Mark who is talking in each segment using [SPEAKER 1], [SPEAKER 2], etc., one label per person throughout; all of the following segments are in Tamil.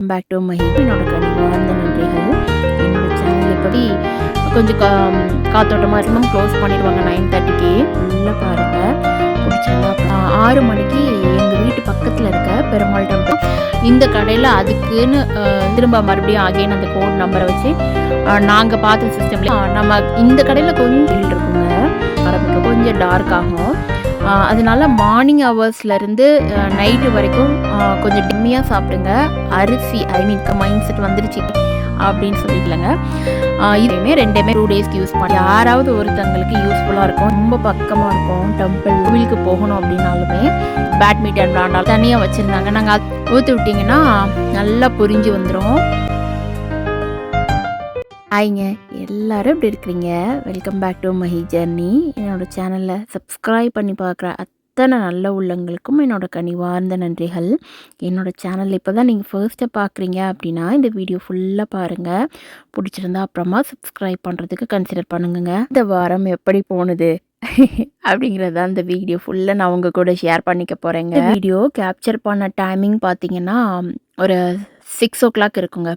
[SPEAKER 1] பேக் டு மை என்னோட கனிவார்ந்த நன்றிகள் என்னோட சேனல் எப்படி கொஞ்சம் கா காத்தோட்டமாக இருக்கணும் க்ளோஸ் பண்ணிடுவாங்க நைன் தேர்ட்டிக்கு உள்ளே பாருங்கள் பிடிச்சிருந்தா ஆறு மணிக்கு எங்கள் வீட்டு பக்கத்தில் இருக்க பெருமாள் டெம்பிள் இந்த கடையில் அதுக்குன்னு திரும்ப மறுபடியும் அகைன் அந்த கோட் நம்பரை வச்சு நாங்கள் பார்த்த சிஸ்டமில் நம்ம இந்த கடையில் கொஞ்சம் இருக்குங்க ஆரம்பிக்க கொஞ்சம் டார்க் ஆகும். அதனால மார்னிங் ஹவர்ஸ்லேருந்து நைட்டு வரைக்கும் கொஞ்சம் டிம்மியாக சாப்பிடுங்க. அரிசி ஐ மீன் மைண்ட் செட் வந்துருச்சு அப்படின்னு சொல்லிக்கலங்க. இதுவுமே ரெண்டுமே டூ டேஸ்க்கு யூஸ் பண்ணி யாராவது ஒருத்தங்களுக்கு யூஸ்ஃபுல்லாக இருக்கும். ரொம்ப பக்கமாக இருக்கும். டெம்பிள் கோவிலுக்கு போகணும் அப்படின்னாலுமே பேட்மிண்டன் விளாண்டாலும் தனியாக வச்சுருந்தாங்க. நாங்கள் ஊற்றி விட்டிங்கன்னா நல்லா புரிஞ்சு வந்துடும் ஹாய்ங்க. எல்லாரும் எப்படி இருக்கிறீங்க? Welcome back to Mahi journey என்னோட சேனலில் சப்ஸ்கிரைப் பண்ணி பார்க்குற அத்தனை நல்ல உள்ளங்களுக்கும் என்னோட கனிவார்ந்த நன்றிகள். என்னோட சேனல் இப்போ தான் நீங்கள் ஃபர்ஸ்ட்டை பார்க்குறீங்க அப்படின்னா இந்த வீடியோ ஃபுல்லாக பாருங்கள் பிடிச்சிருந்தா அப்புறமா சப்ஸ்கிரைப் பண்ணுறதுக்கு கன்சிடர் பண்ணுங்கங்க. இந்த வாரம் எப்படி போனது? அப்படிங்கிறத அந்த வீடியோ ஃபுல்லாக நான் உங்கள் கூட ஷேர் பண்ணிக்க போகிறேங்க வீடியோ கேப்சர் பண்ண டைமிங் பார்த்தீங்கன்னா ஒரு சிக்ஸ் ஓ கிளாக் இருக்குங்க.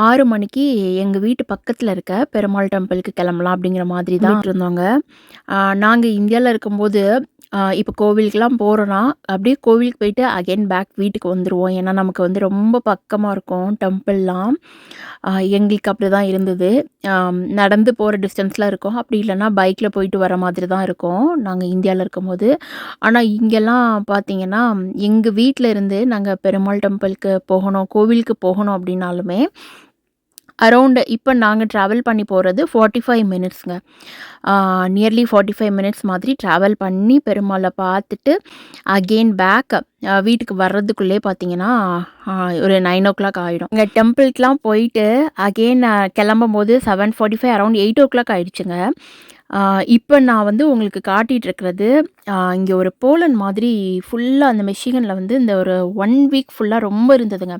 [SPEAKER 1] ஆறு மணிக்கு எங்கள் வீட்டு பக்கத்தில் இருக்க பெருமாள் டெம்பிளுக்கு கிளம்பலாம் அப்படிங்கிற மாதிரி தான் இருந்தோங்க நாங்கள் இந்தியாவில் இருக்கும்போது இப்போ கோவிலுக்கெலாம் போகிறோன்னா அப்படியே கோவிலுக்கு போயிட்டு அகைன் பேக் வீட்டுக்கு வந்துடுவோம் ஏன்னா நமக்கு வந்து ரொம்ப பக்கமாக இருக்கும் டெம்பிள்லாம் எங்களுக்கு அப்படி தான் இருந்தது நடந்து போகிற டிஸ்டன்ஸில் இருக்கும். அப்படி இல்லைன்னா பைக்கில் போயிட்டு வர மாதிரி தான் இருக்கும். நாங்கள் இந்தியாவில் இருக்கும்போது. ஆனால் இங்கெல்லாம் பார்த்தீங்கன்னா எங்கள் வீட்டில் இருந்து நாங்கள் பெருமாள் டெம்பிளுக்கு போகணும் கோவிலுக்கு போகணும் அப்படின்னாலுமே அரௌண்டு இப்போ நாங்கள் ட்ராவல் பண்ணி போகிறது ஃபார்ட்டி ஃபைவ் மினிட்ஸுங்க நியர்லி ஃபார்ட்டி ஃபைவ் மினிட்ஸ் மாதிரி ட்ராவல் பண்ணி பெருமாளை பார்த்துட்டு அகெயின் பேக் வீட்டுக்கு வர்றதுக்குள்ளே பார்த்தீங்கன்னா ஒரு நைன் ஓ கிளாக் ஆகிடும் இங்கே டெம்பிள்க்கெலாம் போயிட்டு அகெயின் கிளம்பும் போது seven forty five around eight o'clock ஆகிடுச்சுங்க இப்போ நான் வந்து உங்களுக்கு காட்டிகிட்டு இருக்கிறது இங்கே ஒரு போலன் மாதிரி ஃபுல்லாக அந்த மெஷிகனில் வந்து இந்த ஒரு ஒன் வீக் ஃபுல்லாக ரொம்ப இருந்ததுங்க.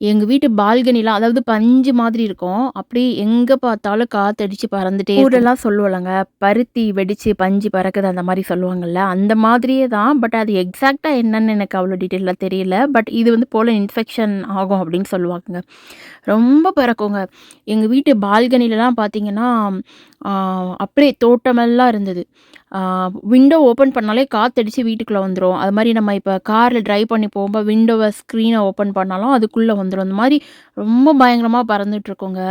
[SPEAKER 1] எங்கள் வீட்டு பால்கனிலாம் அதாவது பஞ்சு மாதிரி இருக்கும். அப்படியே எங்கே பார்த்தாலும் காத்தடிச்சு பறந்துட்டே ஊரெல்லாம் சொல்லுவாங்க பருத்தி வெடிச்சு பஞ்சு பறக்குது அந்த மாதிரி சொல்லுவாங்கல்ல அந்த மாதிரியே தான். பட் அது எக்ஸாக்டாக என்னன்னு எனக்கு அவ்வளோ டீட்டெயிலாக தெரியல. பட் இது வந்து போல இன்ஃபெக்ஷன் ஆகும் அப்படின்னு சொல்லுவாங்க ரொம்ப பறக்குங்க. எங்கள் வீட்டு பால்கனிலலாம் பார்த்தீங்கன்னா அப்படியே தோட்டமெல்லாம் இருந்தது. விண்டோ ஓப்பன் பண்ணாலே காற்றடிச்சு வீட்டுக்குள்ளே வந்துடும் அது மாதிரி நம்ம இப்போ காரில் ட்ரைவ் பண்ணி போகும்போது விண்டோவை ஸ்க்ரீனை ஓப்பன் பண்ணாலும் அதுக்குள்ளே வந்துடும் அந்த மாதிரி ரொம்ப பயங்கரமாக பறந்துட்டுருக்கோங்க.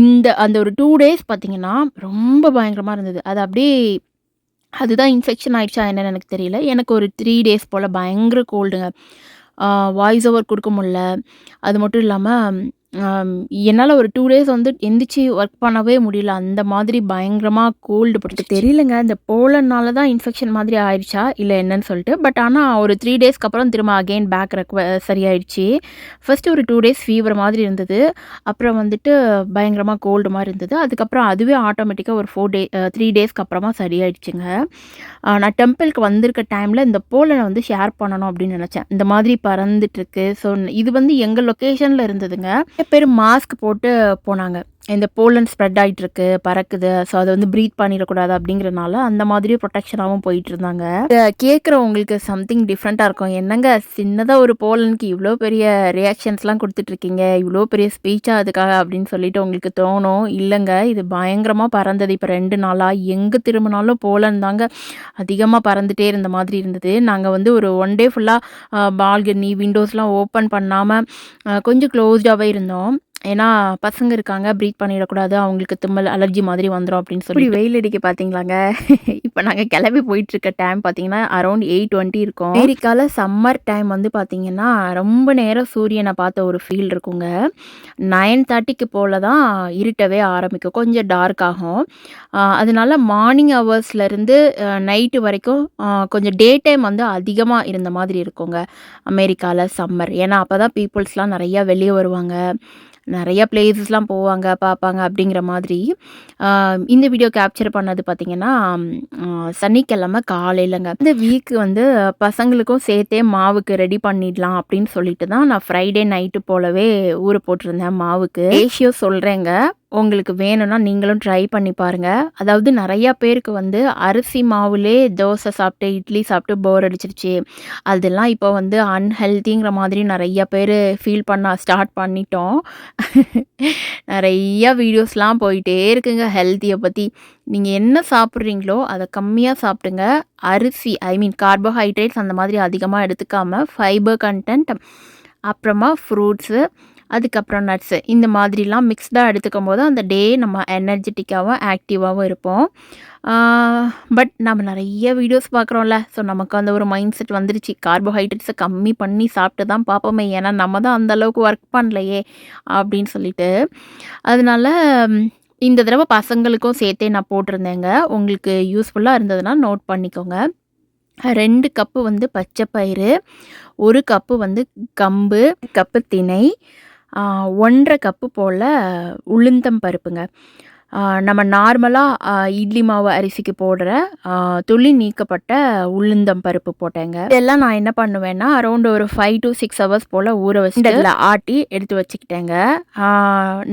[SPEAKER 1] இந்த அந்த ஒரு டூ டேஸ் பார்த்தீங்கன்னா ரொம்ப பயங்கரமாக இருந்தது. அது அப்படியே அதுதான் இன்ஃபெக்ஷன் ஆகிடுச்சா என்னன்னு எனக்கு தெரியல. எனக்கு ஒரு த்ரீ டேஸ் போல் பயங்கர கோல்டுங்க வாய்ஸ் ஓவர் கொடுக்க முடில அது மட்டும் இல்லாமல் என்னால் ஒரு டூ டேஸ் வந்து எந்திரிச்சு ஒர்க் பண்ணவே முடியல. அந்த மாதிரி பயங்கரமாக கோல்டு பிடிச்சி தெரியலங்க. இந்த போலனால தான் இன்ஃபெக்ஷன் மாதிரி ஆயிடுச்சா இல்லை என்னன்னு சொல்லிட்டு. பட் ஆனால் ஒரு த்ரீ டேஸ்க்கு அப்புறம் திரும்ப அகெயின் பேக் ரெக்வ சரியாயிடுச்சு ஃபஸ்ட்டு ஒரு டூ டேஸ் ஃபீவர் மாதிரி இருந்தது. அப்புறம் வந்துட்டு பயங்கரமாக கோல்டு மாதிரி இருந்தது. அதுக்கப்புறம் அதுவே ஆட்டோமேட்டிக்காக ஒரு ஃபோர் டே த்ரீ டேஸ்க்கு அப்புறமா சரியாயிடுச்சுங்க நான் டெம்பிளுக்கு வந்திருக்க டைமில் இந்த போலனை வந்து ஷேர் பண்ணணும் அப்படின்னு நினச்சேன். இந்த மாதிரி பறந்துட்டுருக்கு. ஸோ இது வந்து எங்கள் லொக்கேஷனில் இருந்ததுங்க. நிறைய பேர் மாஸ்க் போட்டு போனாங்க. இந்த போலன் ஸ்ப்ரெட் ஆகிட்டு இருக்கு பறக்குது ஸோ அதை வந்து ப்ரீத் பண்ணிடக்கூடாது அப்படிங்கிறனால அந்த மாதிரி ப்ரொடெக்ஷனாகவும் போயிட்டு இருந்தாங்க கேட்குறவங்களுக்கு சம்திங் டிஃப்ரெண்ட்டாக இருக்கும். என்னங்க சின்னதாக ஒரு போலனுக்கு இவ்வளோ பெரிய ரியாக்ஷன்ஸ்லாம் கொடுத்துட்ருக்கீங்க இவ்வளோ பெரிய ஸ்பீச்சாக அதுக்காக அப்படின்னு சொல்லிட்டு உங்களுக்கு தோணும்? இல்லைங்க இது பயங்கரமாக பறந்தது. இப்போ ரெண்டு நாளாக எங்கே திரும்பினாலும் போலன் தாங்க அதிகமாக பறந்துட்டே இருந்த மாதிரி இருந்தது. நாங்கள் வந்து ஒரு ஒன் டே ஃபுல்லாக பால்கனி விண்டோஸ்லாம் ஓப்பன் பண்ணாமல் கொஞ்சம் க்ளோஸ்டாகவே இருந்தோம். ஏன்னா பசங்க இருக்காங்க ப்ரீத் பண்ணிடக்கூடாது அவங்களுக்கு தும்மல் அலர்ஜி மாதிரி வந்துடும் அப்படின்னு சொல்லி வெயில் அடிக்க பார்த்தீங்களாங்க இப்போ நாங்கள் கிளம்பி போயிட்டு இருக்க டைம் பார்த்தீங்கன்னா அரௌண்ட் எயிட் டுவெண்ட்டி இருக்கும். அமெரிக்காவில் சம்மர் டைம் வந்து பார்த்தீங்கன்னா ரொம்ப நேரம் சூரியனை பார்த்த ஒரு ஃபீல் இருக்குங்க. நைன் தேர்ட்டிக்கு போல தான் இருட்டவே ஆரம்பிக்கும். கொஞ்சம் டார்க் ஆகும். அதனால மார்னிங் ஹவர்ஸ்லேருந்து நைட்டு வரைக்கும் கொஞ்சம் டே டைம் வந்து அதிகமாக இருந்த மாதிரி இருக்குங்க. அமெரிக்காவில் சம்மர் ஏன்னா அப்போ தான் பீப்புள்ஸ்லாம் நிறையா வெளியே வருவாங்க. நிறையா பிளேசஸ்லாம் போவாங்க பார்ப்பாங்க அப்படிங்கிற மாதிரி. இந்த வீடியோ கேப்சர் பண்ணது பார்த்திங்கன்னா சனிக்கிழமை காலையிலங்க. இந்த வீக் வந்து பசங்களுக்கும் சேர்த்தே மாவுக்கு ரெடி பண்ணிடலாம் அப்படின்னு சொல்லிட்டு தான் நான் ஃப்ரைடே நைட்டு போலவே ஊற போட்டிருந்தேன் மாவுக்கு. ரேஷியோ சொல்கிறேங்க உங்களுக்கு வேணும்னா நீங்களும் ட்ரை பண்ணி பாருங்கள் அதாவது நிறையா பேருக்கு வந்து அரிசி மாவுலே தோசை சாப்பிட்டு இட்லி சாப்பிட்டு போர் அடிச்சிருச்சு. அதெல்லாம் இப்போ வந்து அன்ஹெல்த்திங்கிற மாதிரி நிறைய பேர் ஃபீல் பண்ண ஸ்டார்ட் பண்ணிட்டோம். நிறையா வீடியோஸ்லாம் போயிட்டே இருக்குங்க ஹெல்த்தியை பற்றி நீங்கள் என்ன சாப்பிட்றீங்களோ அதை கம்மியாக சாப்பிடுங்க. அரிசி ஐ மீன் கார்போஹைட்ரேட்ஸ் அந்த மாதிரி அதிகமாக எடுத்துக்காமல் ஃபைபர் கண்டென்ட் அப்புறமா ஃப்ரூட்ஸு அதுக்கப்புறம் நட்ஸு இந்த மாதிரிலாம் மிக்ஸ்டாக எடுத்துக்கும் போது அந்த டே நம்ம எனர்ஜெட்டிக்காகவும் ஆக்டிவாகவும் இருப்போம். பட் நம்ம நிறைய வீடியோஸ் பார்க்குறோம்ல. ஸோ நமக்கு அந்த ஒரு மைண்ட் செட் வந்துருச்சு கார்போஹைட்ரேட்ஸை கம்மி பண்ணி சாப்பிட்டு தான் பார்ப்போமே. ஏன்னா நம்ம தான் அந்தளவுக்கு ஒர்க் பண்ணலையே அப்படின்னு சொல்லிட்டு. அதனால இந்த தடவை பசங்களுக்கும் சேர்த்தே நான் போட்டிருந்தேங்க. உங்களுக்கு யூஸ்ஃபுல்லாக இருந்ததுன்னா நோட் பண்ணிக்கோங்க. ரெண்டு கப்பு வந்து பச்சை பயிறு ஒரு கப்பு வந்து கம்பு கப்பு திணை ஒன்றரை கப்பு போல் உளுந்தம் பருப்புங்க. நம்ம நார்மலாக இட்லி மாவு அரிசிக்கு போடுற துளி நீக்கப்பட்ட உளுந்தம் பருப்பு போட்டேங்க. இதெல்லாம் நான் என்ன பண்ணுவேன்னா அரௌண்ட் ஒரு ஃபைவ் டு சிக்ஸ் ஹவர்ஸ் போல் ஊற வச்சுட்டு அதில் ஆட்டி எடுத்து வச்சுக்கிட்டேங்க.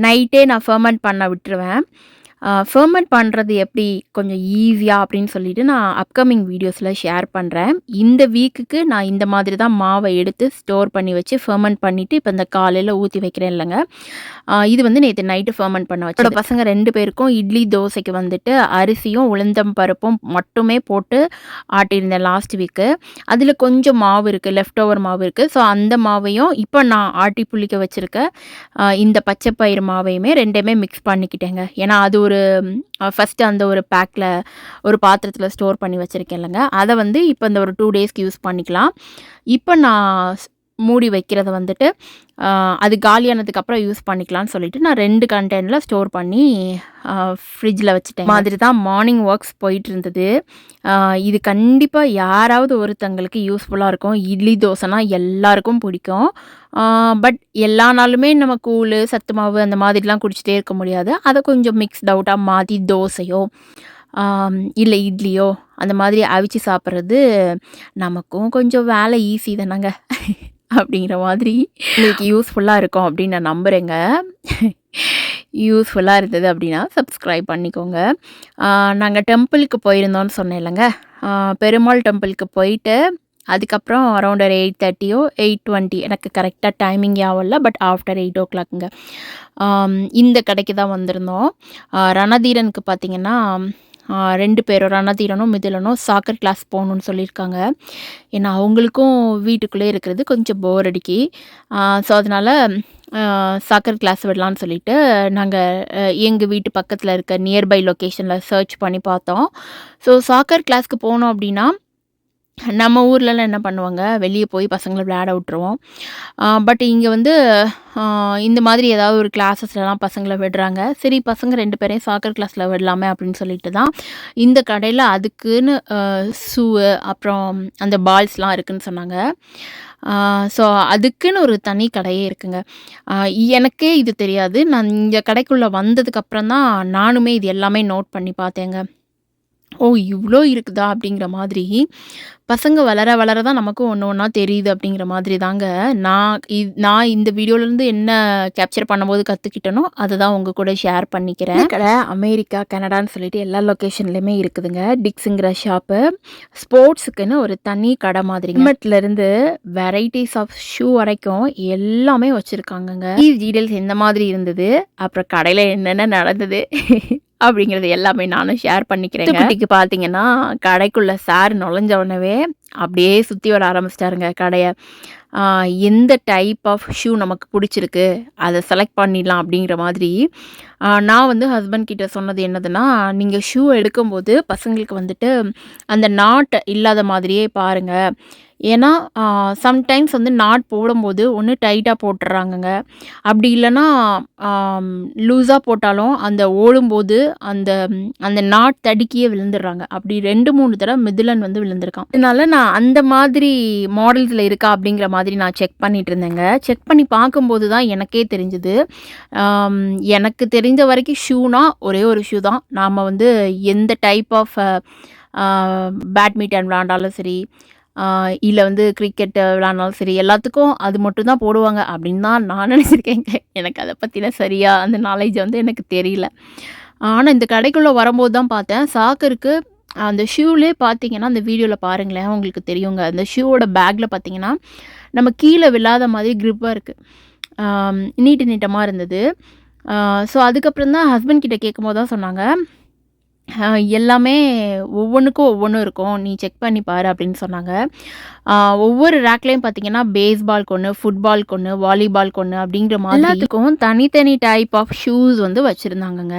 [SPEAKER 1] நைட்டே நான் ஃபர்மெண்ட் பண்ண விட்டுருவேன். ஃபர்மெண்ட் பண்ணுறது எப்படி? கொஞ்சம் ஈஸியாக அப்படின்னு சொல்லிட்டு நான் அப்கமிங் வீடியோஸில் ஷேர் பண்ணுறேன் இந்த வீக்குக்கு நான் இந்த மாதிரி தான் மாவை எடுத்து ஸ்டோர் பண்ணி வச்சு ஃபர்மெண்ட் பண்ணிவிட்டு இப்போ இந்த காலையில் ஊற்றி வைக்கிறேன் இல்லைங்க. இது வந்து நேற்று நைட்டு ஃபர்மெண்ட் பண்ண வச்சோட பசங்க ரெண்டு பேருக்கும் இட்லி தோசைக்கு வந்துட்டு அரிசியும் உளுந்தம் பருப்பும் மட்டுமே போட்டு ஆட்டியிருந்தேன் லாஸ்ட் வீக்கு அதில் கொஞ்சம் மாவு இருக்குது லெஃப்ட் ஓவர் மாவு இருக்குது ஸோ அந்த மாவையும் இப்போ நான் ஆட்டி புளிக்க வச்சுருக்க இந்த பச்சை பயிர் மாவையுமே ரெண்டையுமே மிக்ஸ் பண்ணிக்கிட்டேங்க. ஏன்னா அது ஒரு ஃபஸ்ட்டு அந்த ஒரு பேக்கில் ஒரு பாத்திரத்தில் ஸ்டோர் பண்ணி வச்சுருக்கேன் இல்லைங்க. அதை வந்து இப்போ இந்த ஒரு டூ டேஸ்க்கு யூஸ் பண்ணிக்கலாம். இப்போ நான் மூடி வைக்கிறத வந்துட்டு அது காலியானதுக்கப்புறம் யூஸ் பண்ணிக்கலாம்னு சொல்லிட்டு நான் ரெண்டு கண்டெய்னரில் ஸ்டோர் பண்ணி ஃப்ரிட்ஜில் வச்சுட்டேன் மாதிரி தான் மார்னிங் ஒர்க்ஸ் போயிட்டு இருந்தது இது கண்டிப்பாக யாராவது ஒருத்தங்களுக்கு யூஸ்ஃபுல்லாக இருக்கும். இட்லி தோசைனா எல்லாருக்கும் பிடிக்கும். பட் எல்லா நாளுமே நம்ம கூழ் சத்து மாவு அந்த மாதிரிலாம் குடிச்சிட்டே இருக்க முடியாது. அதை கொஞ்சம் மிக்ஸ்ட் அவுட்டாக மாற்றி தோசையோ இல்லை இட்லியோ அந்த மாதிரி அவிச்சு சாப்பிட்றது நமக்கும் கொஞ்சம் வேலை ஈஸி தானேங்க. அப்படிங்கிற மாதிரி. உங்களுக்கு யூஸ்ஃபுல்லாக இருக்கும் அப்படின்னு நான் நம்புகிறேங்க யூஸ்ஃபுல்லாக இருந்தது அப்படின்னா சப்ஸ்கிரைப் பண்ணிக்கோங்க. நாங்கள் டெம்பிளுக்கு போயிருந்தோம்னு சொன்னேன் இல்லைங்க. பெருமாள் டெம்பிளுக்கு போயிட்டு அதுக்கப்புறம் அரௌண்ட் ஒரு எயிட் தேர்ட்டியோ எயிட் டுவெண்ட்டி எனக்கு கரெக்டாக டைமிங் யாவில்ல பட் ஆஃப்டர் எயிட் ஓ கிளாக்குங்க இந்த கடைக்கு தான் வந்திருந்தோம். ரணதீரனுக்கு பார்த்திங்கன்னா ரெண்டு பேரும் ரணதீரனும் மிதிலனும் சாக்கர் கிளாஸ் போகணுன்னு சொல்லியிருக்காங்க. ஏன்னா அவங்களுக்கும் வீட்டுக்குள்ளே இருக்கிறது கொஞ்சம் போர் அடிக்கி. ஸோ அதனால் சாக்கர் கிளாஸ் விடலான்னு சொல்லிட்டு நாங்கள் எங்கள் வீட்டு பக்கத்தில் இருக்க நியர்பை லொக்கேஷனில் சர்ச் பண்ணி பார்த்தோம். ஸோ சாக்கர் கிளாஸ்க்கு போனோம் அப்படின்னா நம்ம ஊர்லலாம் என்ன பண்ணுவாங்க? வெளியே போய் பசங்களை விளையாட விட்ருவோம் பட் இங்கே வந்து இந்த மாதிரி ஏதாவது ஒரு கிளாஸஸ்லலாம் பசங்களை விடுறாங்க. சரி பசங்க ரெண்டு பேரையும் சாக்கர் கிளாஸில் விடலாமே அப்படின்னு சொல்லிட்டு தான் இந்த கடையில் அதுக்குன்னு ஷூவு அப்புறம் அந்த பால்ஸ்லாம் இருக்குதுன்னு சொன்னாங்க. ஸோ அதுக்குன்னு ஒரு தனி கடையே இருக்குங்க. எனக்கே இது தெரியாது. நான் இந்த கடைக்குள்ளே வந்ததுக்கப்புறம் தான் நானுமே இது எல்லாமே நோட் பண்ணி பார்த்தேங்க. ஓ இவ்வளோ இருக்குதா? அப்படிங்கிற மாதிரி பசங்க வளர வளர தான் நமக்கும் ஒன்று ஒன்றா தெரியுது அப்படிங்கிற மாதிரி தாங்க நான் இ நான் இந்த வீடியோலேருந்து என்ன கேப்சர் பண்ணும்போது கற்றுக்கிட்டனோ அதை தான் உங்கள் கூட ஷேர் பண்ணிக்கிறேன். கடை அமெரிக்கா கனடான்னு சொல்லிட்டு எல்லா லொக்கேஷன்லையுமே இருக்குதுங்க. டிக்ஸுங்கிற ஷாப்பு ஸ்போர்ட்ஸுக்குன்னு ஒரு தனி கடை மாதிரி ஹெல்மெட்லேருந்து வெரைட்டிஸ் ஆஃப் ஷூ வரைக்கும் எல்லாமே வச்சுருக்காங்கங்க. டீட்டெயில்ஸ் எந்த மாதிரி இருந்தது? அப்புறம் கடையில் என்னென்ன நடந்தது? அப்படிங்கிறது எல்லாமே நானும் ஷேர் பண்ணிக்கிறேன் குட்டிக்கு பார்த்தீங்கன்னா கடைக்குள்ளே சார் நுழைஞ்ச உடனே அப்படியே சுற்றி வர ஆரம்பிச்சிட்டாருங்க கடையை. எந்த டைப் ஆஃப் ஷூ நமக்கு பிடிச்சிருக்கு அதை செலக்ட் பண்ணிடலாம் அப்படிங்கிற மாதிரி நான் வந்து ஹஸ்பண்ட் கிட்ட சொன்னது என்னதுன்னா நீங்கள் ஷூ எடுக்கும்போது பசங்களுக்கு வந்துட்டு அந்த நாட் இல்லாத மாதிரியே பாருங்கள் ஏன்னா சம்டைம்ஸ் வந்து நாட் போடும்போது ஒன்று டைட்டாக போட்டுறாங்கங்க. அப்படி இல்லைன்னா லூஸாக போட்டாலும் அந்த ஓடும்போது அந்த அந்த நாட் தடுக்கியே விழுந்துடுறாங்க. அப்படி ரெண்டு மூணு தடவை மிதிலன் வந்து விழுந்திருக்கான். அதனால நான் அந்த மாதிரி மாடல்ஸில் இருக்கா அப்படிங்கிற மாதிரி நான் செக் பண்ணிட்டு இருந்தேங்க. செக் பண்ணி பார்க்கும்போது தான் எனக்கே தெரிஞ்சுது. எனக்கு தெரி தெரிஞ்ச வரைக்கும் ஷூனா ஒரே ஒரு ஷூ தான். நாம் வந்து எந்த டைப் ஆஃப் பேட்மிண்டன் விளாண்டாலும் சரி இல்லை வந்து கிரிக்கெட்டு விளாண்டாலும் சரி எல்லாத்துக்கும் அது மட்டும் தான் போடுவாங்க அப்படின்னு தான் நான் நினச்சிருக்கேங்க எனக்கு அதை பற்றின சரியாக அந்த நாலேஜ் வந்து எனக்கு தெரியல. ஆனால் இந்த கடைக்குள்ளே வரும்போது தான் பார்த்தேன். சாக்கருக்கு அந்த ஷூலே பார்த்தீங்கன்னா அந்த வீடியோவில் பாருங்களேன் உங்களுக்கு தெரியுங்க. அந்த ஷூவோட பேக்கில் பார்த்தீங்கன்னா நம்ம கீழே விழாத மாதிரி க்ரிப்பாக இருக்குது நீட்டு நீட்டமாக இருந்தது. ஸோ அதுக்கப்புறம் தான் ஹஸ்பண்ட் கிட்ட கேட்கும்போது தான் சொன்னாங்க. எல்லாமே ஒவ்வொன்றுக்கும் ஒவ்வொன்றும் இருக்கும். நீ செக் பண்ணி பாரு அப்படின்னு சொன்னாங்க. ஒவ்வொரு ரேக்லேயும் பார்த்தீங்கன்னா பேஸ்பால் கொன்று ஃபுட்பால் கொன்று வாலிபால் கொன்று அப்படிங்கிற மாதிரி எல்லாத்துக்கும் தனித்தனி டைப் ஆஃப் ஷூஸ் வந்து வச்சுருந்தாங்கங்க.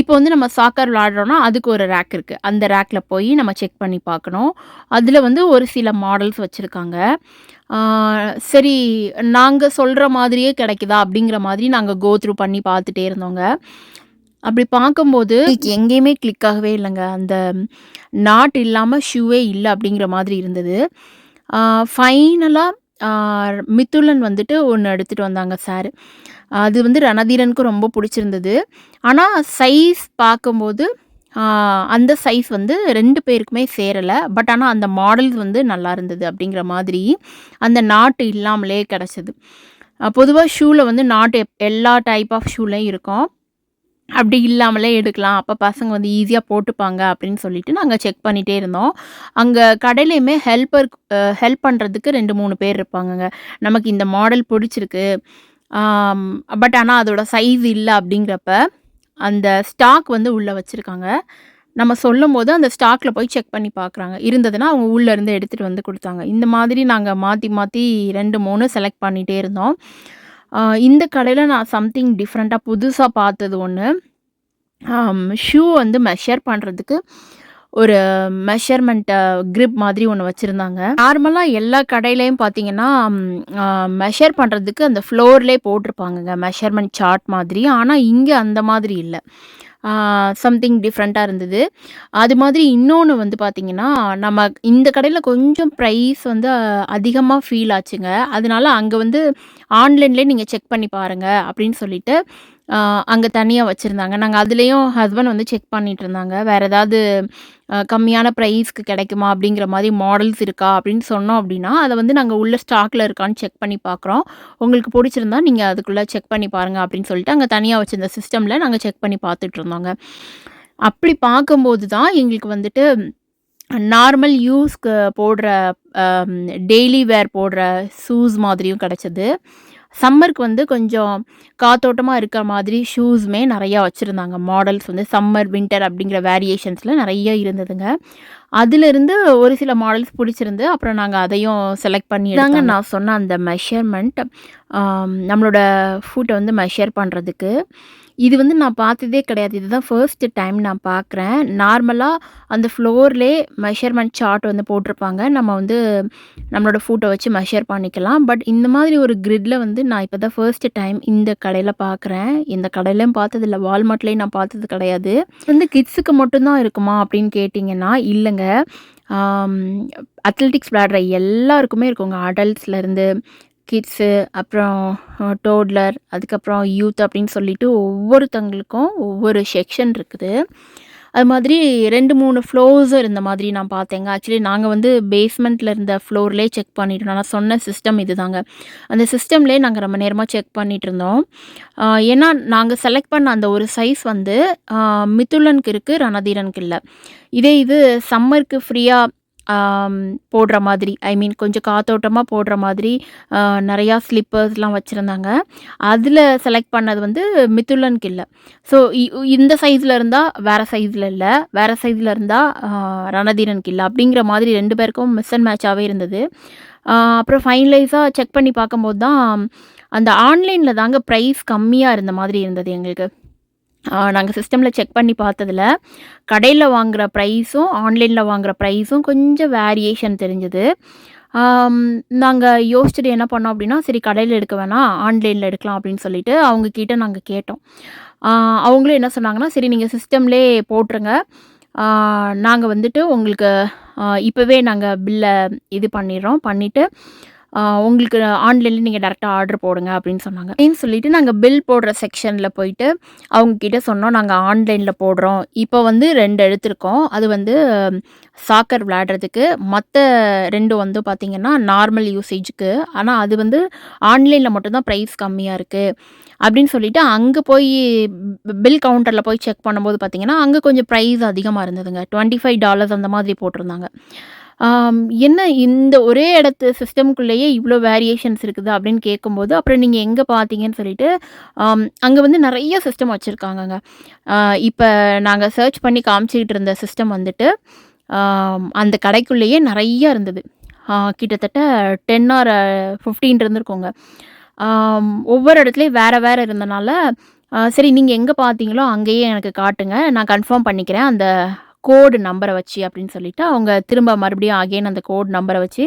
[SPEAKER 1] இப்போ வந்து நம்ம சாக்கர் விளாடுறோன்னா அதுக்கு ஒரு ரேக் இருக்குது அந்த ரேக்கில் போய் நம்ம செக் பண்ணி பார்க்கணும். அதில் வந்து ஒரு சில மாடல்ஸ் வச்சுருக்காங்க. சரி நாங்கள் சொல்கிற மாதிரியே கிடைக்குதா அப்படிங்கிற மாதிரி நாங்கள் கோ த்ரூ பண்ணி பார்த்துட்டே இருந்தோங்க. அப்படி பார்க்கும்போது எங்கேயுமே கிளிக் ஆகவே இல்லைங்க. அந்த நாட் இல்லாமல் ஷூவே இல்லை அப்படிங்கிற மாதிரி இருந்தது. ஃபைனலாக மித்துலன் வந்துட்டு ஒன்று எடுத்துகிட்டு வந்தாங்க சார் அது வந்து ரணதீரனுக்கு ரொம்ப பிடிச்சிருந்தது. ஆனால் சைஸ் பார்க்கும்போது அந்த சைஸ் வந்து ரெண்டு பேருக்குமே சேரலை. பட் ஆனால் அந்த மாடல்ஸ் வந்து நல்லா இருந்தது அப்படிங்கிற மாதிரி அந்த நாட்டு இல்லாமலே கிடச்சிது. பொதுவாக ஷூவில் வந்து நாட்டு எல்லா டைப் ஆஃப் ஷூலையும் இருக்கும். அப்படி இல்லாமலே எடுக்கலாம். அப்போ பசங்க வந்து ஈஸியாக போட்டுப்பாங்க அப்படின்னு சொல்லிட்டு நாங்கள் செக் பண்ணிகிட்டே இருந்தோம். அங்கே கடையிலையுமே ஹெல்ப்பர் ஹெல்ப் பண்ணுறதுக்கு ரெண்டு மூணு பேர் இருப்பாங்கங்க. நமக்கு இந்த மாடல் பிடிச்சிருக்கு. பட் ஆனால் அதோட சைஸ் இல்லை அப்படிங்கிறப்ப அந்த ஸ்டாக் வந்து உள்ளே வச்சுருக்காங்க. நம்ம சொல்லும் போது அந்த ஸ்டாக்கில் போய் செக் பண்ணி பார்க்குறாங்க இருந்ததுன்னா அவங்க உள்ளே இருந்து எடுத்துகிட்டு வந்து கொடுத்தாங்க. இந்த மாதிரி நாங்கள் மாற்றி மாற்றி ரெண்டு மூணு செலக்ட் பண்ணிகிட்டே இருந்தோம். இந்த கடையில் நான் சம்திங் டிஃப்ரெண்ட்டாக புதுசாக பார்த்தது ஒன்று ஷூ வந்து மெஷர் பண்ணுறதுக்கு ஒரு மெஷர்மெண்ட்டை கிரிப் மாதிரி ஒன்று வச்சுருந்தாங்க. நார்மலாக எல்லா கடையிலையும் பார்த்தீங்கன்னா மெஷர் பண்ணுறதுக்கு அந்த ஃப்ளோர்லேயே போட்டிருப்பாங்கங்க மெஷர்மெண்ட் சார்ட் மாதிரி. ஆனால் இங்கே அந்த மாதிரி இல்லை. சம்திங் டிஃப்ரெண்ட்டாக இருந்தது. அது மாதிரி இன்னொன்று வந்து பார்த்திங்கன்னா நம்ம இந்த கடையில் கொஞ்சம் ப்ரைஸ் வந்து அதிகமாக ஃபீல் ஆச்சுங்க. அதனால அங்கே வந்து ஆன்லைன்லேயே நீங்கள் செக் பண்ணி பாருங்கள் அப்படின்னு சொல்லிட்டு அங்கே தனியாக வச்சுருந்தாங்க. நாங்கள் அதுலேயும் ஹஸ்பண்ட் வந்து செக் பண்ணிட்டு இருந்தாங்க. வேறு ஏதாவது கம்மியான ப்ரைஸ்க்கு கிடைக்குமா அப்படிங்கிற மாதிரி மாடல்ஸ் இருக்கா அப்படின்னு சொன்னோம் அப்படின்னா அதை வந்து நாங்கள் உள்ள ஸ்டாக்கில் இருக்கான்னு செக் பண்ணி பார்க்குறோம் உங்களுக்கு பிடிச்சிருந்தா நீங்கள் அதுக்குள்ளே செக் பண்ணி பாருங்கள் அப்படின்னு சொல்லிட்டு அங்கே தனியாக வச்சுருந்த சிஸ்டமில் நாங்கள் செக் பண்ணி பார்த்துட்டு இருந்தோங்க. அப்படி பார்க்கும்போது தான் எங்களுக்கு வந்துட்டு நார்மல் யூஸ்க்கு போடுற டெய்லி வேர் போடுற ஷூஸ் மாதிரியும் கிடச்சிது. சம்மருக்கு வந்து கொஞ்சம் காத்தோட்டமாக இருக்கிற மாதிரி ஷூஸுமே நிறையா வச்சுருந்தாங்க. மாடல்ஸ் வந்து சம்மர் வின்டர் அப்படிங்கிற வேரியேஷன்ஸில் நிறைய இருந்ததுங்க. அதிலிருந்து ஒரு சில மாடல்ஸ் பிடிச்சிருந்து அப்புறம் நாங்கள் அதையும் செலக்ட் பண்ணி தாங்க நான் சொன்ன அந்த மெஷர்மெண்ட் நம்மளோட ஃபுட்டை வந்து மெஷர் பண்ணுறதுக்கு இது வந்து நான் பார்த்ததே கிடையாது. இதுதான் ஃபர்ஸ்ட் டைம் நான் பார்க்குறேன். நார்மலாக அந்த ஃப்ளோர்லே மெஷர்மெண்ட் சார்ட் வந்து போட்டிருப்பாங்க. நம்ம வந்து நம்மளோட ஃபோட்டோ வச்சு மெஷர் பண்ணிக்கலாம். பட் இந்த மாதிரி ஒரு கிரிட்டில் வந்து நான் இப்போ தான் ஃபர்ஸ்ட் டைம் இந்த கடையில் பார்க்குறேன். இந்த கடையிலையும் பார்த்ததில்ல. வால்மார்ட்லேயும் நான் பார்த்தது கிடையாது. வந்து கிட்ஸுக்கு மட்டும்தான் இருக்குமா அப்படின்னு கேட்டிங்கன்னா இல்லைங்க. அத்லெட்டிக்ஸ் விளையாடுற எல்லாருக்குமே இருக்குங்க அடல்ட்ஸ்லேருந்து கிட்ஸு அப்புறம் டோட்லர் அதுக்கப்புறம் யூத் அப்படின்னு சொல்லிட்டு ஒவ்வொருத்தங்களுக்கும் ஒவ்வொரு செக்ஷன் இருக்குது. அது மாதிரி ரெண்டு மூணு ஃப்ளோர்ஸும் இருந்த மாதிரி நான் பார்த்தேங்க. ஆக்சுவலி நாங்கள் வந்து பேஸ்மெண்ட்டில் இருந்த ஃப்ளோர்லேயே செக் பண்ணிட்டோம். நான் சொன்ன சிஸ்டம் இதுதாங்க. அந்த சிஸ்டம்லேயே நாங்கள் ரொம்ப நேரமாக செக் பண்ணிட்டு இருந்தோம். ஏன்னா நாங்கள் செலக்ட் பண்ண அந்த ஒரு சைஸ் வந்து மித்துலனுக்கு மிதுலனுக்கு இருக்குது ரணதீரனுக்கு இல்லை இதே இது சம்மருக்கு ஃப்ரீயாக போடுற மாதிரி ஐ மீன் கொஞ்சம் காத்தோட்டமாக போடுற மாதிரி நிறையா ஸ்லிப்பர்ஸ்லாம் வச்சுருந்தாங்க. அதில் செலக்ட் பண்ணது வந்து மித்துலனுக்கு இல்லை ஸோ இந்த சைஸில் இருந்தால் வேறு சைஸில் இல்லை. வேறு சைஸில் இருந்தால் ரணதீரனுக்கு இல்லை அப்படிங்கிற மாதிரி ரெண்டு பேருக்கும் மிஸ் அண்ட் மேட்சாகவே இருந்தது. அப்புறம் ஃபைனலைஸாக செக் பண்ணி பார்க்கும்போது தான் அந்த ஆன்லைனில் தாங்க ப்ரைஸ் கம்மியாக இருந்த மாதிரி இருந்தது எங்களுக்கு. நாங்கள் சிஸ்டமில் செக் பண்ணி பார்த்ததுல கடையில் வாங்குகிற ப்ரைஸும் ஆன்லைனில் வாங்குகிற ப்ரைஸும் கொஞ்சம் வேரியேஷன் தெரிஞ்சது. நாங்கள் யோசிச்சுட்டு என்ன பண்ணோம் அப்படின்னா சரி கடையில் எடுக்க வேணாம் ஆன்லைனில் எடுக்கலாம் அப்படின்னு சொல்லிட்டு அவங்கக்கிட்ட நாங்கள் கேட்டோம். அவங்களும் என்ன சொன்னாங்கன்னா சரி நீங்கள் சிஸ்டம்லே போட்டுருங்க. நாங்கள் வந்துட்டு உங்களுக்கு இப்போவே நாங்கள் பில்லை இது பண்ணிடுறோம் பண்ணிவிட்டு உங்களுக்கு ஆன்லைனில் நீங்கள் டேரெக்டாக ஆர்டர் போடுங்க அப்படின்னு சொன்னாங்க. அப்படின்னு சொல்லிட்டு நாங்கள் பில் போடுற செக்ஷனில் போயிட்டு அவங்கக்கிட்ட சொன்னோம். நாங்கள் ஆன்லைனில் போடுறோம். இப்போ வந்து ரெண்டு எடுத்திருக்கோம். அது வந்து சாக்கர் விளையாடுறதுக்கு. மற்ற ரெண்டு வந்து பார்த்திங்கன்னா நார்மல் யூசேஜுக்கு ஆனால் அது வந்து ஆன்லைனில் மட்டும்தான் ப்ரைஸ் கம்மியாக இருக்குது அப்படின்னு சொல்லிட்டு அங்கே போய் பில் கவுண்டரில் போய் செக் பண்ணும்போது பார்த்திங்கன்னா அங்கே கொஞ்சம் ப்ரைஸ் அதிகமாக இருந்ததுங்க. டுவெண்ட்டி ஃபைவ் டாலர்ஸ் அந்த மாதிரி போட்டிருந்தாங்க. ஆம், என்ன இந்த ஒரே இடத்து சிஸ்டம்குள்ளேயே இவ்வளோ வேரியேஷன்ஸ் இருக்குது அப்படின்னு கேட்கும்போது அப்புறம் நீங்கள் எங்கே பார்த்தீங்கன்னு சொல்லிட்டு அங்கே வந்து நிறைய சிஸ்டம் வச்சுருக்காங்கங்க. இப்போ நாங்கள் சர்ச் பண்ணி காமிச்சிக்கிட்டு இருந்த சிஸ்டம் வந்துட்டு ஆம், அந்த கடைக்குள்ளேயே நிறையா இருந்தது. ஆ, கிட்டத்தட்ட டென் ஆர் ஃபிஃப்டீன் இருந்திருக்கோங்க. ஆம், ஒவ்வொரு இடத்துலையும் வேறு வேறு இருந்தனால சரி நீங்கள் எங்கே பார்த்தீங்களோ அங்கேயே எனக்கு காட்டுங்க. நான் கன்ஃபார்ம் பண்ணிக்கிறேன். அந்த கோடு நம்பரை வச்சு அப்படின்னு சொல்லிட்டு அவங்க திரும்ப மறுபடியும் அகைன் அந்த கோட் நம்பரை வச்சு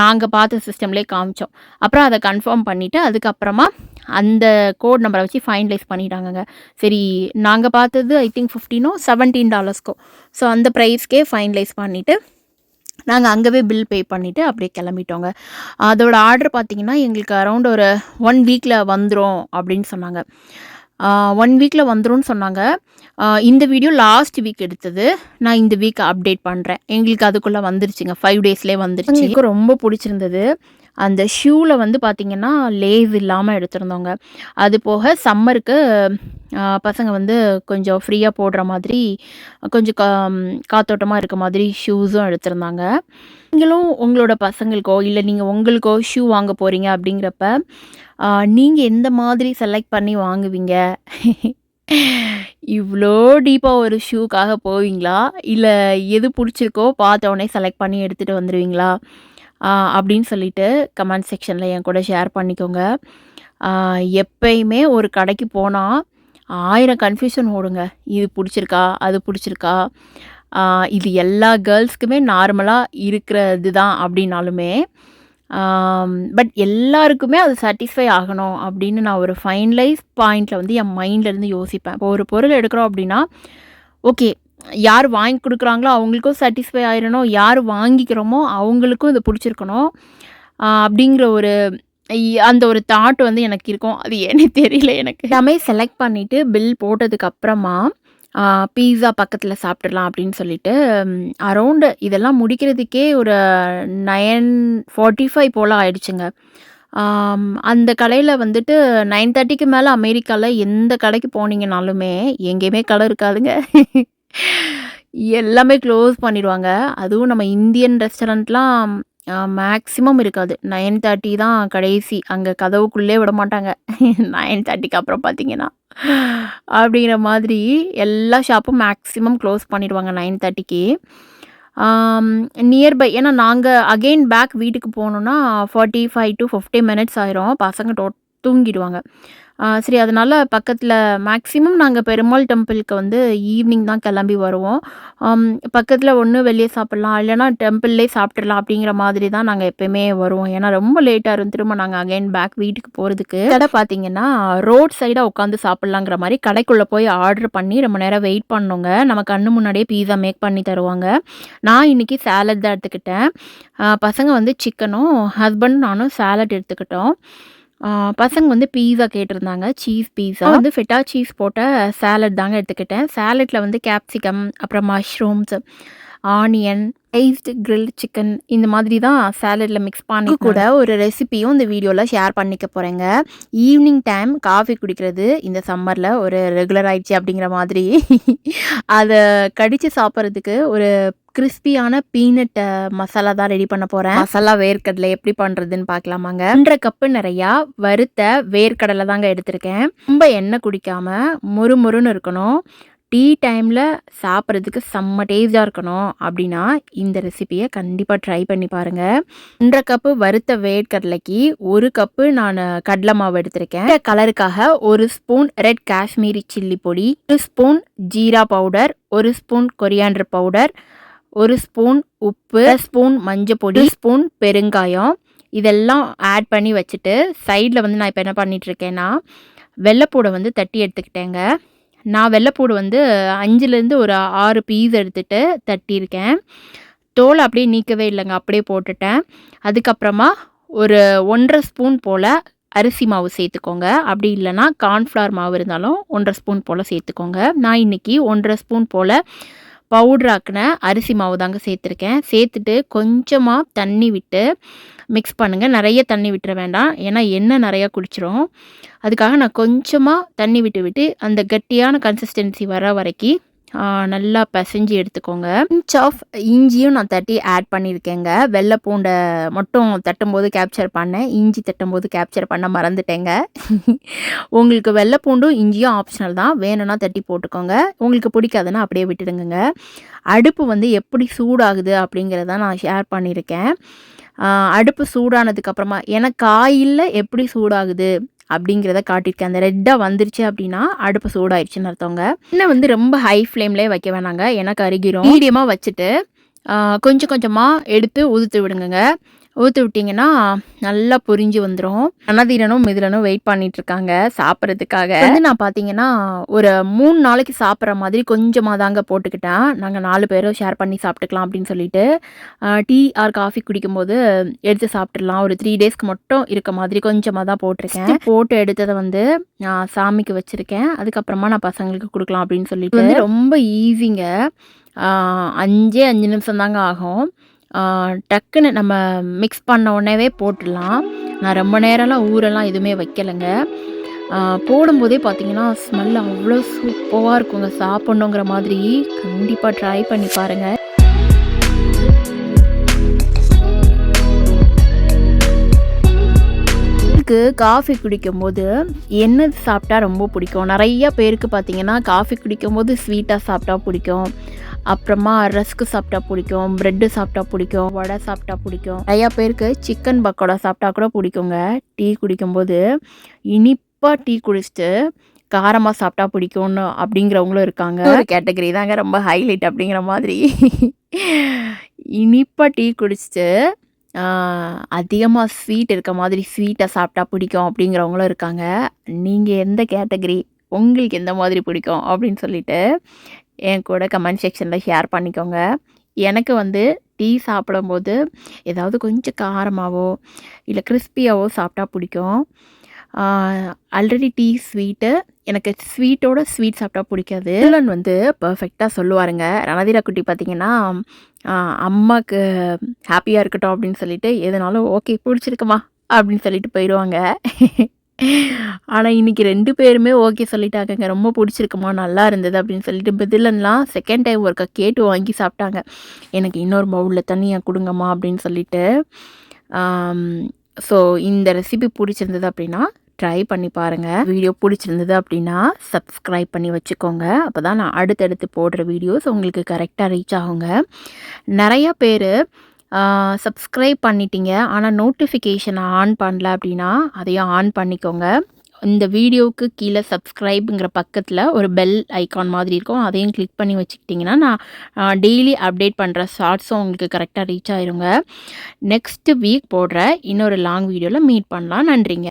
[SPEAKER 1] நாங்கள் பார்த்த சிஸ்டம்லேயே காமிச்சோம். அப்புறம் அதை கன்ஃபார்ம் பண்ணிவிட்டு அதுக்கப்புறமா அந்த கோட் நம்பரை வச்சு ஃபைனலைஸ் பண்ணிட்டாங்கங்க. சரி நாங்கள் பார்த்தது ஐ திங்க் ஃபிஃப்டீனோ செவன்டீன் டாலர்ஸ்க்கோ ஸோ அந்த ப்ரைஸ்க்கே ஃபைனலைஸ் பண்ணிவிட்டு நாங்கள் அங்கேவே பில் பே பண்ணிவிட்டு அப்படியே கிளம்பிட்டோங்க. அதோட ஆர்டர் பார்த்திங்கன்னா எங்களுக்கு அரௌண்ட் ஒரு ஒன் வீக்கில் வந்துடும் அப்படின்னு சொன்னாங்க. ஒன் வீக்கில் வந்துரும்னு சொன்னாங்க. இந்த வீடியோ லாஸ்ட் வீக் எடுத்தது. நான் இந்த வீக் அப்டேட் பண்ணுறேன் எங்களுக்கு அதுக்குள்ளே வந்துருச்சுங்க. ஃபைவ் டேஸ்லேயே வந்துருச்சு. எனக்கு ரொம்ப பிடிச்சிருந்தது. அந்த ஷூவில் வந்து பார்த்திங்கன்னா லேஸ் இல்லாமல் எடுத்திருந்தோங்க. அது போக சம்மருக்கு பசங்க வந்து கொஞ்சம் ஃப்ரீயாக போடுற மாதிரி கொஞ்சம் கா காத்தோட்டமாக இருக்க மாதிரி ஷூஸும் எடுத்திருந்தாங்க. நீங்களும் உங்களோட பசங்களுக்கோ இல்லை நீங்கள் உங்களுக்கோ ஷூ வாங்க போகிறீங்க அப்படிங்கிறப்ப நீங்கள் எந்த மாதிரி செலக்ட் பண்ணி வாங்குவீங்க? இவ்வளோ டீப்பாக ஒரு ஷூக்காக போவீங்களா? இல்லை எது பிடிச்சிருக்கோ பார்த்த உடனே செலக்ட் பண்ணி எடுத்துகிட்டு வந்துடுவீங்களா அப்படின்னு சொல்லிட்டு கமெண்ட் செக்ஷனில் என் கூட ஷேர் பண்ணிக்கோங்க. எப்பயுமே ஒரு கடைக்கு போனால் ஆயிரம் கன்ஃபியூஷன் ஓடுங்க. இது பிடிச்சிருக்கா? அது பிடிச்சிருக்கா? இது எல்லா கேர்ள்ஸ்க்குமே நார்மலாக இருக்கிறது தான் அப்படின்னாலுமே பட் எல்லாருக்குமே அது சாட்டிஸ்ஃபை ஆகணும் அப்படின்னு நான் ஒரு ஃபைனலைஸ் பாயிண்டில் வந்து என் மைண்ட்லேருந்து யோசிப்பேன். இப்போ ஒரு பொருள் எடுக்கிறோம் அப்படின்னா ஓகே யார் வாங்கி கொடுக்குறாங்களோ அவங்களுக்கும் சாட்டிஸ்ஃபை ஆயிடணும். யார் வாங்கிக்கிறோமோ அவங்களுக்கும் இது பிடிச்சிருக்கணும். அப்படிங்கிற ஒரு அந்த ஒரு தாட் வந்து எனக்கு இருக்கும். அது ஏன்னே தெரியல எனக்கு. எல்லாமே செலக்ட் பண்ணிவிட்டு பில் போட்டதுக்கு அப்புறமா பீஸா பக்கத்தில் சாப்பிட்றலாம் அப்படின்னு சொல்லிட்டு அரௌண்டு இதெல்லாம் முடிக்கிறதுக்கே ஒரு நயன் ஃபார்ட்டி ஃபைவ் போல் ஆயிடுச்சுங்க. அந்த கடையில் வந்துட்டு நைன் தேர்ட்டிக்கு மேலே அமெரிக்காவில் எந்த கடைக்கு போனீங்கனாலுமே எங்கேயுமே கடை இருக்காதுங்க. எல்லாமே க்ளோஸ் பண்ணிடுவாங்க. அதுவும் நம்ம இந்தியன் ரெஸ்டாரண்ட்லாம் மேக்ஸிமம் இருக்காது. நைன் தேர்ட்டி தான் கடைசி. அங்கே கதவுக்குள்ளே விட மாட்டாங்க. நைன் தேர்ட்டிக்கு அப்புறம் பார்த்தீங்கன்னா அப்படிங்கிற மாதிரி எல்லா ஷாப்பும் மேக்ஸிமம் க்ளோஸ் பண்ணிடுவாங்க நைன் தேர்ட்டிக்கு நியர்பை ஏன்னா நாங்கள் அகெயின் பேக் வீட்டுக்கு போகணுன்னா forty five to fifty minutes ஆயிரும். பசங்க டோ தூங்கிடுவாங்க. சரி அதனால் பக்கத்தில் மேக்ஸிமம் நாங்கள் பெருமாள் டெம்பிளுக்கு வந்து ஈவினிங் தான் கிளம்பி வருவோம். பக்கத்தில் ஒன்று வெளியே சாப்பிட்லாம் இல்லைன்னா டெம்பிள்லே சாப்பிட்றலாம் அப்படிங்கிற மாதிரி தான் நாங்கள் எப்போயுமே வருவோம். ஏன்னா ரொம்ப லேட்டாக இருக்கும் திரும்ப நாங்கள் அகைன் பேக் வீட்டுக்கு போகிறதுக்கு கடை பார்த்தீங்கன்னா ரோட் சைடாக உட்காந்து சாப்பிட்லாங்கிற மாதிரி கடைக்குள்ளே போய் ஆர்டர் பண்ணி ரொம்ப நேரம் வெயிட் பண்ணோங்க. நம்ம கண்ணு முன்னாடியே பீஸா மேக் பண்ணி தருவாங்க. நான் இன்னைக்கு சேலட் தான் எடுத்துக்கிட்டேன். பசங்க வந்து சிக்கனும் ஹஸ்பண்ட் நானும் சேலட் எடுத்துக்கிட்டோம். ஆ, பசங்க வந்து பீஸா கேட்டிருந்தாங்க சீஸ் பீஸா வந்து ஃபெட்டா சீஸ் போட்ட சேலட் தாங்க எடுத்துக்கிட்டேன். சேலட்டில் வந்து கேப்சிகம் அப்புறம் mushrooms onion iced grill chicken இந்த மாதிரி தான் சேலடில் மிக்ஸ் பண்ணி கூட ஒரு ரெசிபியும் இந்த வீடியோவில் ஷேர் பண்ணிக்க போகிறேங்க ஈவினிங் டைம் காஃபி குடிக்கிறது இந்த சம்மரில் ஒரு ரெகுலர் ஆயிடுச்சு அப்படிங்கிற மாதிரி. அதை கடித்து சாப்பிட்றதுக்கு ஒரு கிறிஸ்பியான பீனட் மசாலா தான் ரெடி பண்ண போகிறேன் மசாலா வேர்க்கடலை எப்படி பண்ணுறதுன்னு பார்க்கலாமாங்க? ஒன்றரை கப்பு நிறையா வறுத்த வேர்க்கடலை தாங்க எடுத்திருக்கேன். ரொம்ப எண்ணெய் குடிக்காம முறு முறுன்னு இருக்கணும். டீ டைமில் சாப்பிட்றதுக்கு செம்ம டேஸ்டாக இருக்கணும் அப்படின்னா இந்த ரெசிபியை கண்டிப்பாக ட்ரை பண்ணி பாருங்கள் ஒன்றரை கப்பு வறுத்த வேர்க்கடலைக்கு ஒரு கப்பு நான் கடலை மாவு எடுத்திருக்கேன். கலருக்காக ஒரு ஸ்பூன் ரெட் காஷ்மீரி சில்லி பொடி ஒரு ஸ்பூன் ஜீரா பவுடர் ஒரு ஸ்பூன் கொரியாண்டர் பவுடர் ஒரு ஸ்பூன் உப்பு ஸ்பூன் மஞ்சள் பொடி ஸ்பூன் பெருங்காயம். இதெல்லாம் ஆட் பண்ணி வச்சுட்டு சைடில் வந்து நான் இப்போ என்ன பண்ணிட்டு இருக்கேன்னா வெள்ளைப்பூடை வந்து தட்டி எடுத்துக்கிட்டேங்க. நான் வெள்ளைப்பூடு வந்து அஞ்சுலேருந்து ஒரு ஆறு பீஸ் எடுத்துட்டு தட்டியிருக்கேன். தோலை அப்படியே நீக்கவே இல்லைங்க அப்படியே போட்டுட்டேன். அதுக்கப்புறமா ஒரு ஒன்றரை ஸ்பூன் போல் அரிசி மாவு சேர்த்துக்கோங்க. அப்படி இல்லைனா கார்ன்ஃப்ளவர் மாவு இருந்தாலும் ஒன்றரை ஸ்பூன் போல் சேர்த்துக்கோங்க. நான் இன்றைக்கி ஒன்றரை ஸ்பூன் போல் பவுட்ராக்கின அரிசி மாவு தாங்க சேர்த்துருக்கேன். சேர்த்துட்டு கொஞ்சமாக தண்ணி விட்டு மிக்ஸ் பண்ணுங்கள் நிறைய தண்ணி விட்டுற வேண்டாம். ஏன்னா எண்ணெய் நிறையா குடிச்சிரும். அதுக்காக நான் கொஞ்சமாக தண்ணி விட்டு விட்டு அந்த கட்டியான கன்சிஸ்டன்சி வர வரைக்கும் நல்லா பிசைஞ்சு எடுத்துக்கோங்க. இன்ச் ஆஃப் இஞ்சியும் நான் தட்டி ஆட் பண்ணியிருக்கேங்க வெள்ளை பூண்டை மட்டும் தட்டும்போது கேப்சர் பண்ணேன். இஞ்சி தட்டும்போது கேப்சர் பண்ண மறந்துட்டேங்க. உங்களுக்கு வெள்ளை பூண்டும் இஞ்சியும் ஆப்ஷனல் தான். வேணும்னா தட்டி போட்டுக்கோங்க. உங்களுக்கு பிடிக்காதுன்னா அப்படியே விட்டுடுங்க அடுப்பு வந்து எப்படி சூடாகுது அப்படிங்கிறத நான் ஷேர் பண்ணியிருக்கேன் அடுப்பு சூடானதுக்கப்புறமா எனக்கு காயில் எப்படி சூடாகுது? அப்படிங்கிறத காட்டியிருக்கேன். அந்த ரெட்டாக வந்துருச்சு அப்படின்னா அடுப்பு சூடாயிடுச்சுன்னு அர்த்தவங்க இன்னும் வந்து ரொம்ப ஹை ஃப்ளேம்லேயே வைக்க வேணாங்க. எனக்கு அருகிரும் மீடியமாக வச்சுட்டு கொஞ்சம் கொஞ்சமாக எடுத்து உதுத்து விடுங்க ஊற்றி விட்டிங்கன்னா நல்லா புரிஞ்சு வந்துடும் அனதீரனும் மிதிரனும் வெயிட் பண்ணிட்டு இருக்காங்க சாப்பிட்றதுக்காக. வந்து நான் பார்த்தீங்கன்னா ஒரு மூணு நாளைக்கு சாப்பிட்ற மாதிரி கொஞ்சமாக தாங்க போட்டுக்கிட்டேன். நாங்கள் நாலு பேரும் ஷேர் பண்ணி சாப்பிட்டுக்கலாம் அப்படின்னு சொல்லிட்டு டீ ஆர் காஃபி குடிக்கும்போது எடுத்து சாப்பிட்றலாம் ஒரு த்ரீ டேஸ்க்கு மட்டும் இருக்க மாதிரி கொஞ்சமாக தான் போட்டிருக்கேன் போட்டு எடுத்ததை வந்து நான் சாமிக்கு வச்சுருக்கேன். அதுக்கப்புறமா நான் பசங்களுக்கு கொடுக்கலாம் அப்படின்னு சொல்லிட்டு. வந்து ரொம்ப ஈஸிங்க அஞ்சே அஞ்சு நிமிஷம் தாங்க ஆகும். டக்குன்னு நம்ம மிக்ஸ் பண்ண உடனேவே போட்டுடலாம். நான் ரொம்ப நேரம்லாம் ஊரெல்லாம் எதுவுமே வைக்கலைங்க. போடும்போதே பார்த்தீங்கன்னா ஸ்மெல் அவ்வளோ சூப்பராக இருக்குங்க. சாப்பிட்ணுங்கிற மாதிரி கண்டிப்பாக ட்ரை பண்ணி பாருங்கள் எனக்கு காஃபி குடிக்கும்போது என்ன சாப்பிட்டா ரொம்ப பிடிக்கும்? நிறைய பேருக்கு பார்த்தீங்கன்னா காஃபி குடிக்கும்போது ஸ்வீட்டாக சாப்பிட்டா பிடிக்கும். அப்புறமா ரஸ்க்கு சாப்பிட்டா பிடிக்கும் ப்ரெட்டு சாப்பிட்டா பிடிக்கும் வடை சாப்பிட்டா பிடிக்கும். நிறையா பேருக்கு சிக்கன் பக்கோடா சாப்பிட்டா கூட பிடிக்குங்க. டீ குடிக்கும்போது இனிப்பாக டீ குடிச்சிட்டு காரமாக சாப்பிட்டா பிடிக்கும்னு அப்படிங்கிறவங்களும் இருக்காங்க. ஒரு கேட்டகரி தாங்க ரொம்ப ஹைலைட் அப்படிங்கிற மாதிரி. இனிப்பாக டீ குடிச்சிட்டு அதிகமாக ஸ்வீட் இருக்க மாதிரி ஸ்வீட்டை சாப்பிட்டா பிடிக்கும் அப்படிங்கிறவங்களும் இருக்காங்க. நீங்கள் எந்த கேட்டகரி உங்களுக்கு எந்த மாதிரி பிடிக்கும் அப்படின்னு சொல்லிட்டு என் கூட கமெண்ட் செக்ஷனில் ஷேர் பண்ணிக்கோங்க. எனக்கு வந்து டீ சாப்பிடும்போது ஏதாவது கொஞ்சம் காரமாகவோ இல்லை கிறிஸ்பியாகவோ சாப்பிட்டா பிடிக்கும். ஆல்ரெடி டீ ஸ்வீட்டு எனக்கு ஸ்வீட்டோட ஸ்வீட் சாப்பிட்டா பிடிக்காது. இல்லன் வந்து பர்ஃபெக்டாக சொல்லுவாருங்க. ரணதீரா குட்டி பார்த்தீங்கன்னா அம்மாவுக்கு ஹாப்பியாக இருக்கட்டும் அப்படின்னு சொல்லிட்டு எதனாலும் ஓகே பிடிச்சிருக்குமா அப்படின்னு சொல்லிட்டு போயிடுவாங்க. ஆனால் இன்றைக்கி ரெண்டு பேருமே ஓகே சொல்லிட்டாங்கங்க. ரொம்ப பிடிச்சிருக்குமா? நல்லா இருந்தது அப்படின்னு சொல்லிட்டு பதிலன்லாம் செகண்ட் டைம் ஒருக்கா கேட்டு வாங்கி சாப்பிட்டாங்க. எனக்கு இன்னொரு பவுலில் தண்ணியாக கொடுங்கம்மா அப்படின்னு சொல்லிட்டு ஸோ இந்த ரெசிபி பிடிச்சிருந்தது அப்படின்னா ட்ரை பண்ணி பாருங்கள் வீடியோ பிடிச்சிருந்தது அப்படின்னா சப்ஸ்கிரைப் பண்ணி வச்சுக்கோங்க. அப்போ தான் நான் அடுத்தடுத்து போடுற வீடியோஸ் உங்களுக்கு கரெக்டாக ரீச் ஆகுங்க. நிறையா பேர் சப்ஸ்கிரைப் பண்ணிட்டீங்க. ஆனால் நோட்டிஃபிகேஷனை ஆன் பண்ணல அப்படின்னா அதையும் ஆன் பண்ணிக்கோங்க. இந்த வீடியோவுக்கு கீழே சப்ஸ்கிரைப்புங்கிற பக்கத்தில் ஒரு பெல் ஐக்கான் மாதிரி இருக்கும். அதையும் கிளிக் பண்ணி வச்சுக்கிட்டிங்கன்னா நான் டெய்லி அப்டேட் பண்ணுற ஷார்ட்ஸும் உங்களுக்கு கரெக்டாக ரீச் ஆயிருங்க. நெக்ஸ்ட் வீக் போடுற இன்னொரு லாங் வீடியோவில் மீட் பண்ணலாம். நன்றிங்க.